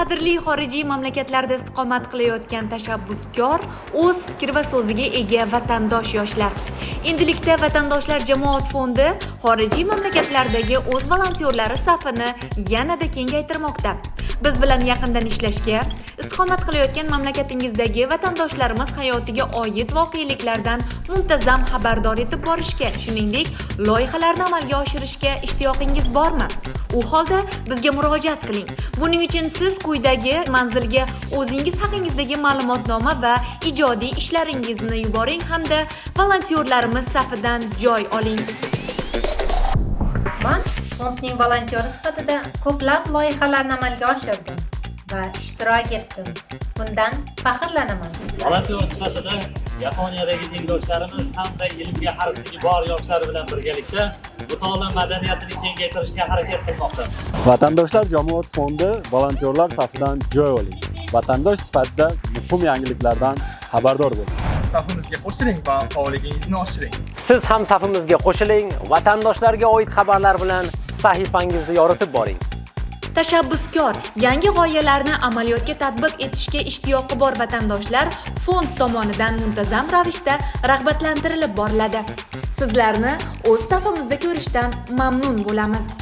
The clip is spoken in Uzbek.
qadrli xorijiy mamlakatlarda istiqomat qilayotgan tashabbuskor o'z fikr va so'ziga ega vatandosh yoshlar. Endilikda vatandoshlar jamoat fondi xorijiy mamlakatlardagi o'z volontyorlari safini yanada kengaytirmoqda. Biz bilan yaqindan ishlashga istiqomat qilayotgan mamlakatingizdagi vatandoshlarimiz hayotiga oid voqeliklardan muntazam xabardor etib borishga shuningdek loyihalarni amalga oshirishga ishtiyoqingiz bormi? U holda bizga murojaat qiling. Buning uchun siz quyidagi manzilga o'zingiz haqingizdagi ma'lumotnoma va ijodiy ishlaringizni yuboring hamda volontyorlarimiz safidan joy oling. Man fondning volontyori sifatida ko'plab loyihalarni amalga oshirdim va ishtirok etdim. Bundan faxrlanaman. volontyor sifatida yaponiyadagi tengdoshlarimiz hamda ilmga xirisligi bor yoshlar bilan birgalikda mutolaa madaniyatini kengaytirishga harakat qilmoqda Vatandoshlar jamoat fondi volontyorlar safidan joy oling. Vatandosh sifatida muhim yangiliklardan xabardor bo'ling. safimizga qo'shiling va faolligingizni oshiring. Siz ham safimizga qo'shiling, vatandoshlarga oid xabarlar bilan sahifangizni yoritib boring. Tashabbuskor yangi g'oyalarni amaliyotga tatbiq etishga ishtiyoqi bor vatandoshlar fond tomonidan muntazam ravishda rag'batlantirilib boriladi. Sizlarni o'z safimizda ko'rishdan mamnun bo'lamiz.